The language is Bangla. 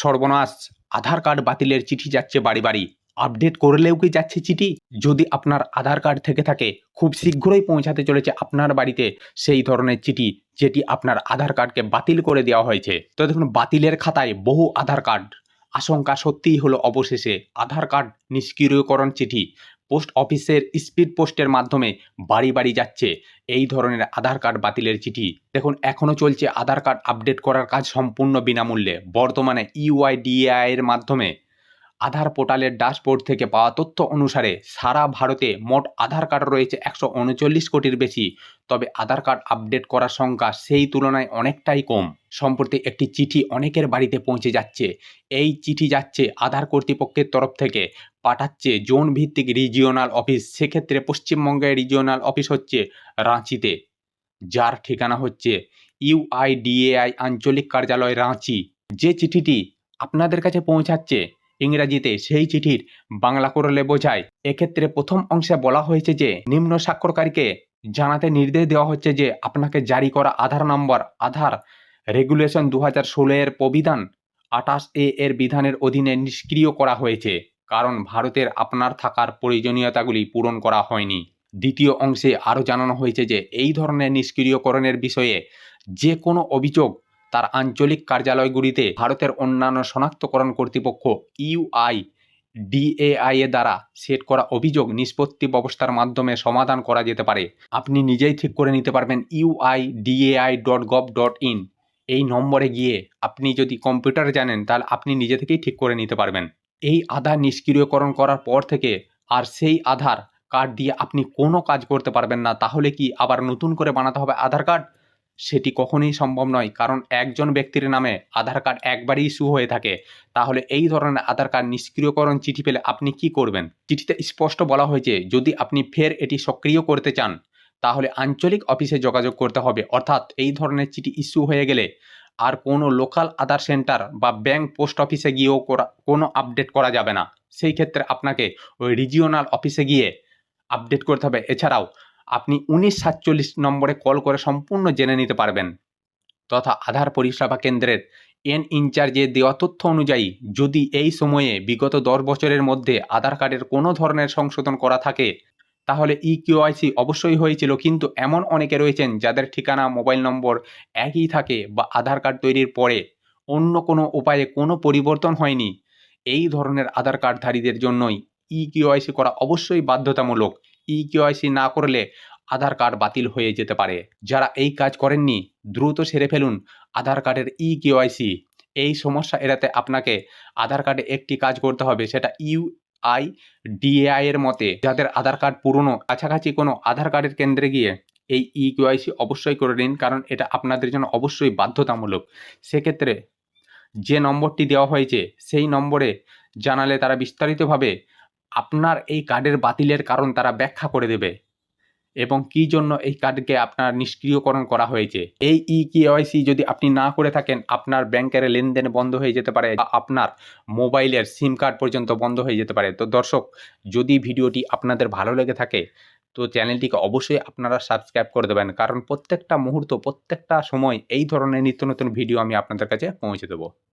সর্বনাশ। আধার কার্ড বাতিলের চিঠি যাচ্ছে বাড়ি বাড়ি। আপডেট করলেও কি যাচ্ছে চিঠি? যদি আপনার আধার কার্ড থেকে থাকে, খুব শীঘ্রই পৌঁছাতে চলেছে আপনার বাড়িতে সেই ধরনের চিঠি, যেটি আপনার আধার কার্ডকে বাতিল করে দেওয়া হয়েছে। তো দেখুন, বাতিলের খাতায় বহু আধার কার্ড। আশঙ্কা সত্যিই হলো অবশেষে আধার কার্ড নিষ্ক্রিয়করণ চিঠি। পোস্ট অফিসের স্পিড পোস্টের মাধ্যমে বাড়ি বাড়ি যাচ্ছে। এই ধরনের আধার কার্ড বাতিলের চিঠি। দেখুন, এখনও চলছে আধার কার্ড আপডেট করার কাজ সম্পূর্ণ বিনামূল্যে। বর্তমানে ইউআইডিএআই মাধ্যমে আধার পোর্টালের ড্যাশবোর্ড থেকে পাওয়া তথ্য অনুসারে সারা ভারতে মোট আধার কার্ড রয়েছে একশো উনচল্লিশ কোটির বেশি। তবে আধার কার্ড আপডেট করার সংখ্যা সেই তুলনায় অনেকটাই কম। সম্প্রতি একটি চিঠি অনেকের বাড়িতে পৌঁছে যাচ্ছে। এই চিঠি যাচ্ছে আধার কর্তৃপক্ষের তরফ থেকে, পাঠাচ্ছে জোন ভিত্তিক রিজিওনাল অফিস। সেক্ষেত্রে পশ্চিমবঙ্গের রিজিওনাল অফিস হচ্ছে রাঁচিতে, যার ঠিকানা হচ্ছে ইউআইডিএআই আঞ্চলিক কার্যালয় রাঁচি। যে চিঠিটি আপনাদের কাছে পৌঁছাচ্ছে ইংরাজিতে, সেই চিঠির বাংলা করলে বোঝায়। এক্ষেত্রে প্রথম অংশে বলা হয়েছে যে, নিম্ন স্বাক্ষরকারীকে জানাতে নির্দেশ দেওয়া হচ্ছে যে, আপনাকে জারি করা আধার নম্বর, আধার রেগুলেশন দু হাজার ষোলো এর প্রবিধান আঠাশ এ এর বিধানের অধীনে নিষ্ক্রিয় করা হয়েছে, কারণ ভারতের আপনার থাকার প্রয়োজনীয়তাগুলি পূরণ করা হয়নি। দ্বিতীয় অংশে আরও জানানো হয়েছে যে, এই ধরনের নিষ্ক্রিয়করণের বিষয়ে যে কোনো অভিযোগ তার আঞ্চলিক কার্যালয়গুলিতে ভারতের অন্যান্য শনাক্তকরণ কর্তৃপক্ষ ইউআই ডিএআই এর দ্বারা সেট করা অভিযোগ নিষ্পত্তি ব্যবস্থার মাধ্যমে সমাধান করা যেতে পারে। আপনি নিজেই ঠিক করে নিতে পারবেন UI DAI dot gov dot in. এই নম্বরে গিয়ে আপনি যদি কম্পিউটার জানেন, তাহলে আপনি নিজে থেকেই ঠিক করে নিতে পারবেন। এই আধার নিষ্ক্রিয়করণ করার পর থেকে আর সেই আধার কার্ড দিয়ে আপনি কোনো কাজ করতে পারবেন না। তাহলে কি আবার নতুন করে বানাতে হবে আধার কার্ড সেটি কখনোই সম্ভব নয়, কারণ একজন ব্যক্তির নামে আধার কার্ড একবারই ইস্যু হয়ে থাকে। তাহলে এই ধরনের আধার কার্ড নিষ্ক্রিয়করণ চিঠি পেলে আপনি কি করবেন? চিঠিতে স্পষ্ট বলা হয়েছে, যদি আপনি ফের এটি সক্রিয় করতে চান তাহলে আঞ্চলিক অফিসে যোগাযোগ করতে হবে। অর্থাৎ এই ধরনের চিঠি ইস্যু হয়ে গেলে আর কোনো লোকাল আধার সেন্টার বা ব্যাংক পোস্ট অফিসে গিয়েও করা কোনো আপডেট করা যাবে না। সেই ক্ষেত্রে আপনাকে ওই রিজিওনাল অফিসে গিয়ে আপডেট করতে হবে। এছাড়াও আপনি উনিশ সাতচল্লিশ নম্বরে কল করে সম্পূর্ণ জেনে নিতে পারবেন। তথা আধার পরিষেবা কেন্দ্রের এন ইনচার্জে দেওয়া তথ্য অনুযায়ী যদি এই সময়ে বিগত দশ বছরের মধ্যে আধার কার্ডের কোনো ধরনের সংশোধন করা থাকে তাহলে ই কিউআইসি অবশ্যই হয়েছিল। কিন্তু এমন অনেকে রয়েছেন যাদের ঠিকানা, মোবাইল নম্বর একই থাকে বা আধার কার্ড তৈরির পরে অন্য কোনো উপায়ে কোনো পরিবর্তন হয়নি। এই ধরনের আধার কার্ডধারীদের জন্যই ই কিউআইসি করা অবশ্যই বাধ্যতামূলক। ই কিউআইসি না করলে আধার কার্ড বাতিল হয়ে যেতে পারে। যারা এই কাজ করেননি, দ্রুত সেরে ফেলুন আধার কার্ডের ই কেওয়াইসি এই সমস্যা এড়াতে আপনাকে আধার কার্ডে একটি কাজ করতে হবে, সেটা ইউ আই ডিএআই এর মতে, যাদের আধার কার্ড পুরনো, কাছাকাছি কোনো আধার কার্ডের কেন্দ্রে গিয়ে এই ই কেওয়াইসি অবশ্যই করে নিন, কারণ এটা আপনাদের জন্য অবশ্যই বাধ্যতামূলক। সেক্ষেত্রে যে নম্বরটি দেওয়া হয়েছে, সেই নম্বরে জানালে তারা বিস্তারিতভাবে আপনার এই কার্ডের বাতিলের কারণ তারা ব্যাখ্যা করে দেবে। এবং কি জন্য এই কার্ডকে আপনার নিষ্ক্রিয়করণ করা হয়েছে? এই ই কেওয়াইসি যদি আপনি না করে থাকেন, আপনার ব্যাংকের লেনদেন বন্ধ হয়ে যেতে পারে বা আপনার মোবাইলের সিম কার্ড পর্যন্ত বন্ধ হয়ে যেতে পারে। তো দর্শক, যদি ভিডিওটি আপনাদের ভালো লেগে থাকে, তো চ্যানেলটিকে অবশ্যই আপনারা সাবস্ক্রাইব করে দেবেন। কারণ প্রত্যেকটা মুহূর্ত, প্রত্যেকটা সময় এই ধরনের নিত্য নতুন ভিডিও আমি আপনাদের কাছে পৌঁছে দেবো।